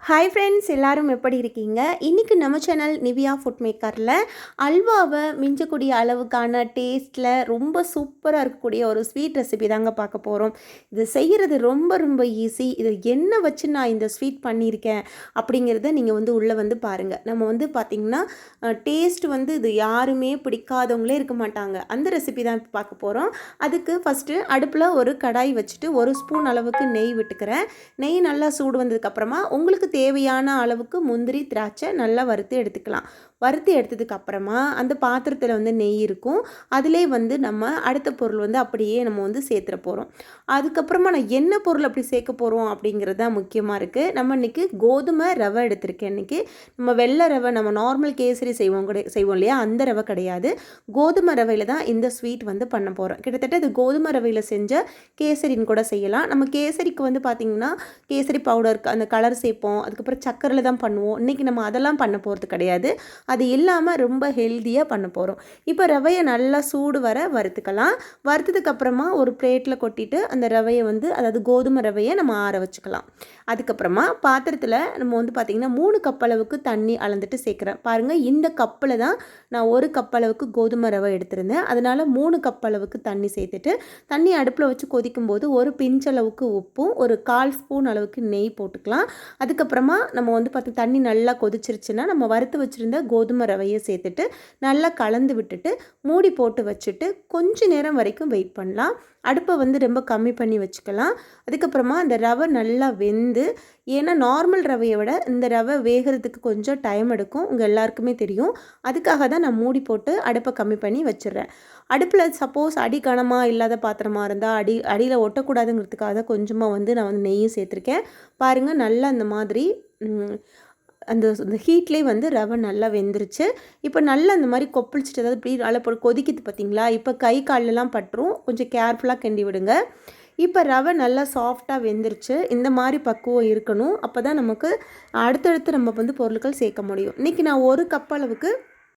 Hi friends எல்லாரும் எப்படி இருக்கீங்க? இன்றைக்கி நம்ம சேனல் நிவியா ஃபுட் மேக்கரில் அல்வாவை மிஞ்சக்கூடிய அளவுக்கான டேஸ்ட்டில் ரொம்ப சூப்பராக இருக்கக்கூடிய ஒரு ஸ்வீட் ரெசிபி தாங்க பார்க்க போகிறோம் இது செய்கிறது ரொம்ப ரொம்ப ஈஸி இது என்ன வச்சு நான் இந்த ஸ்வீட் பண்ணியிருக்கேன் அப்படிங்கிறத நீங்கள் வந்து உள்ளே வந்து பாருங்கள் நம்ம வந்து பார்த்திங்கன்னா டேஸ்ட் வந்து இது யாருமே பிடிக்காதவங்களே இருக்க மாட்டாங்க. அந்த ரெசிபி தான் இப்போ பார்க்க போகிறோம் அதுக்கு ஃபஸ்ட்டு அடுப்பில் ஒரு கடாய் வச்சுட்டு ஒரு ஸ்பூன் அளவுக்கு நெய் விட்டுக்கிறேன். நெய் நல்லா சூடு வந்ததுக்கப்புறமா உங்களுக்கு தேவையான அளவுக்கு முந்திரி திராட்சை நல்லா வறுத்து எடுத்துக்கலாம். வறுத்து எடுத்ததுக்கு அப்புறமா அந்த பாத்திரத்தில் வந்து நெய் இருக்கும். அதிலே வந்து நம்ம அடுத்த பொருள் வந்து அப்படியே நம்ம வந்து சேர்த்துற போகிறோம் அதுக்கப்புறமா நான் என்ன பொருள் அப்படி சேர்க்க போகிறோம் அப்படிங்கிறது தான் முக்கியமாக இருக்குது நம்ம இன்றைக்கி கோதுமை ரவை எடுத்திருக்கேன் இன்றைக்கி நம்ம வெள்ளை ரவை நம்ம நார்மல் கேசரி செய்வோம் கூட செய்வோம் இல்லையா? அந்த ரவை கிடையாது. கோதுமை ரவையில் தான் இந்த ஸ்வீட் வந்து பண்ண போகிறோம் கிட்டத்தட்ட இது கோதுமை ரவையில் செஞ்ச கேசரின்னு கூட செய்யலாம். நம்ம கேசரிக்கு வந்து பார்த்திங்கன்னா கேசரி பவுடருக்கு அந்த கலர் சேர்ப்போம். அதுக்கப்புறம் சக்கரையில் தான் பண்ணுவோம். இன்றைக்கி நம்ம அதெல்லாம் பண்ண போகிறது கிடையாது. அது இல்லாமல் ரொம்ப ஹெல்த்தியாக பண்ண போகிறோம் இப்போ ரவையை நல்லா சூடு வர வறுத்துக்கலாம். வறுத்ததுக்கப்புறமா ஒரு பிளேட்டில் கொட்டிட்டு அந்த ரவையை வந்து அதாவது கோதுமை ரவையை நம்ம ஆற வச்சுக்கலாம். அதுக்கப்புறமா பாத்திரத்தில் நம்ம வந்து பார்த்திங்கன்னா மூணு கப் அளவுக்கு தண்ணி அளந்துட்டு சேர்க்குறேன் பாருங்கள் இந்த கப்பில் தான் நான் ஒரு கப் அளவுக்கு கோதுமை ரவை எடுத்திருந்தேன். அதனால் மூணு கப் அளவுக்கு தண்ணி சேர்த்துட்டு தண்ணி அடுப்பில் வச்சு கொதிக்கும் போது ஒரு பிஞ்சளவுக்கு உப்பும் ஒரு கால் ஸ்பூன் அளவுக்கு நெய் போட்டுக்கலாம். அதுக்கப்புறம் அதுக்கப்புறமா நம்ம வந்து பார்த்து தண்ணி நல்லா கொதிச்சிருச்சுன்னா நம்ம வறுத்து வச்சுருந்த கோதுமை ரவையை சேர்த்துட்டு நல்லா கலந்து விட்டுட்டு மூடி போட்டு வச்சுட்டு கொஞ்ச நேரம் வரைக்கும் வெயிட் பண்ணலாம். அடுப்பை வந்து ரொம்ப கம்மி பண்ணி வச்சுக்கலாம். அதுக்கப்புறமா அந்த ரவை நல்லா வெந்து ஏன்னா நார்மல் ரவையை விட இந்த ரவை வேகிறதுக்கு கொஞ்சம் டைம் எடுக்கும். உங்கள் எல்லாருக்குமே தெரியும். அதுக்காக தான் நான் மூடி போட்டு அடுப்பை கம்மி பண்ணி வச்சிடுறேன். அடுப்பில் சப்போஸ் அடி கனமாக இல்லாத பாத்திரமாக இருந்தால் அடி அடியில் ஒட்டக்கூடாதுங்கிறதுக்காக கொஞ்சமாக வந்து நான் வந்து நெய்யும் சேர்த்துருக்கேன். பாருங்கள் நல்லா அந்த மாதிரி அந்த அந்த ஹீட்லேயே வந்து ரவை நல்லா வெந்துருச்சு. இப்போ நல்லா அந்த மாதிரி கொப்பளிச்சிட்டு அதாவது இப்படி நல்லா கொதிக்குது பார்த்தீங்களா இப்போ கை காலெலாம் பட்டுரும். கொஞ்சம் கேர்ஃபுல்லாக கிண்டி விடுங்க. இப்போ ரவை நல்லா சாஃப்டாக வெந்துருச்சு. இந்த மாதிரி பக்குவம் இருக்கணும். அப்போ தான் நமக்கு அடுத்தடுத்து நம்ம வந்து பொருட்கள் சேர்க்க முடியும். இன்றைக்கி நான் ஒரு கப் அளவுக்கு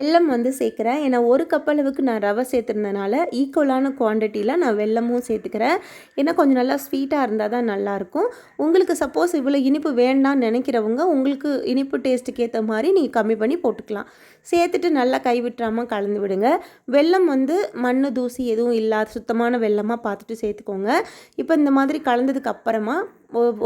வெல்லம் வந்து சேர்க்குறேன். ஏன்னா ஒரு கப் அளவுக்கு நான் ரவை சேர்த்துருந்தனால ஈக்குவலான குவான்டிட்டியில் நான் வெல்லமும் சேர்த்துக்கிறேன். ஏன்னா கொஞ்சம் நல்லா ஸ்வீட்டாக இருந்தால் தான் நல்லாயிருக்கும் உங்களுக்கு சப்போஸ் இவ்வளோ இனிப்பு வேண்டாம்னு நினைக்கிறவங்க உங்களுக்கு இனிப்பு டேஸ்ட்டுக்கு ஏற்ற மாதிரி நீங்கள் கம்மி பண்ணி போட்டுக்கலாம். சேர்த்துட்டு நல்லா கைவிட்டுறாமல் கலந்து விடுங்க. வெல்லம் வந்து மண் தூசி எதுவும் இல்லாத சுத்தமான வெள்ளமாக பார்த்துட்டு சேர்த்துக்கோங்க. இப்போ இந்த மாதிரி கலந்ததுக்கு அப்புறமா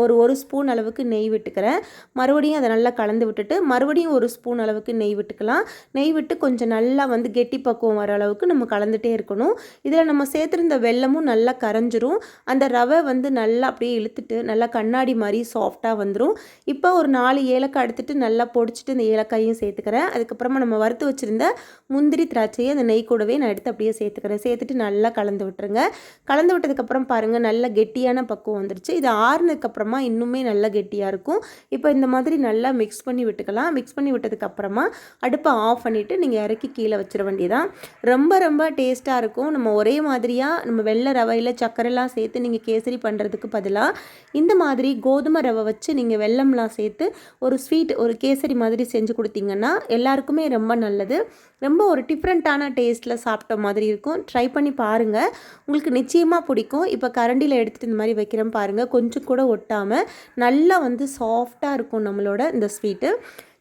ஒரு ஒரு ஸ்பூன் அளவுக்கு நெய் விட்டுக்கிறேன். மறுபடியும் அதை நல்லா கலந்து விட்டுட்டு மறுபடியும் ஒரு ஸ்பூன் அளவுக்கு நெய் விட்டுக்கலாம். நெய் விட்டு கொஞ்சம் நல்லா வந்து கெட்டி பக்குவம் வர அளவுக்கு நம்ம கலந்துகிட்டே இருக்கணும். இதில் நம்ம சேர்த்துருந்த வெள்ளமும் நல்லா கரைஞ்சிரும். அந்த ரவை வந்து நல்லா அப்படியே இழுத்துட்டு நல்லா கண்ணாடி மாதிரி சாஃப்டாக வந்துடும் இப்போ ஒரு நாலு ஏலக்காய் எடுத்துகிட்டு நல்லா பொடிச்சிட்டு இந்த ஏலக்காயும் சேர்த்துக்கிறேன். அதுக்கப்புறமா நம்ம நம்ம வறுத்து வச்சுருந்த முந்திரி திராட்சையை அந்த நெய் கூடவே நான் எடுத்து அப்படியே சேர்த்துக்கிறேன். சேர்த்துட்டு நல்லா கலந்து விட்டுருங்க. கலந்து விட்டதுக்கப்புறம் பாருங்கள் நல்ல கெட்டியான பக்குவம் வந்துருச்சு. இது ஆறுனதுக்கப்புறமா இன்னுமே நல்லா கெட்டியாக இருக்கும். இப்போ இந்த மாதிரி நல்லா மிக்ஸ் பண்ணி விட்டுக்கலாம். மிக்ஸ் பண்ணி விட்டதுக்கப்புறமா அடுப்பை ஆஃப் பண்ணிவிட்டு நீங்கள் இறக்கி கீழே வச்சிட வேண்டியதான் ரொம்ப ரொம்ப டேஸ்ட்டாக இருக்கும். நம்ம ஒரே மாதிரியாக நம்ம வெள்ளை ரவையில் சர்க்கரைலாம் சேர்த்து நீங்கள் கேசரி பண்ணுறதுக்கு பதிலாக இந்த மாதிரி கோதுமை ரவை வச்சு நீங்கள் வெள்ளம்லாம் சேர்த்து ஒரு ஸ்வீட் ஒரு கேசரி மாதிரி செஞ்சு கொடுத்தீங்கன்னா எல்லாருக்குமே ரொம்ப நல்லது. ரொம்ப ஒரு டிஃப்ரெண்ட்டான டேஸ்ட்டில் சாப்பிட்ட மாதிரி இருக்கும். ட்ரை பண்ணி பாருங்கள் உங்களுக்கு நிச்சயமாக பிடிக்கும். இப்போ கரண்டியில் எடுத்துகிட்டு இந்த மாதிரி வைக்கிறேன் பாருங்கள் கொஞ்சம் கூட ஒட்டாமல் நல்லா வந்து சாஃப்டாக இருக்கும் நம்மளோட இந்த ஸ்வீட்டு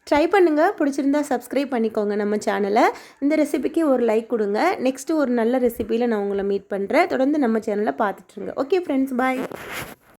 ட்ரை பண்ணுங்கள் பிடிச்சிருந்தா சப்ஸ்கிரைப் பண்ணிக்கோங்க நம்ம சேனலை இந்த ரெசிபிக்கு ஒரு லைக் கொடுங்க. நெக்ஸ்ட்டு ஒரு நல்ல ரெசிபியில் நான் உங்களை மீட் பண்ணுறேன் தொடர்ந்து நம்ம சேனலை பார்த்துட்ருங்க ஓகே ஃப்ரெண்ட்ஸ் பாய்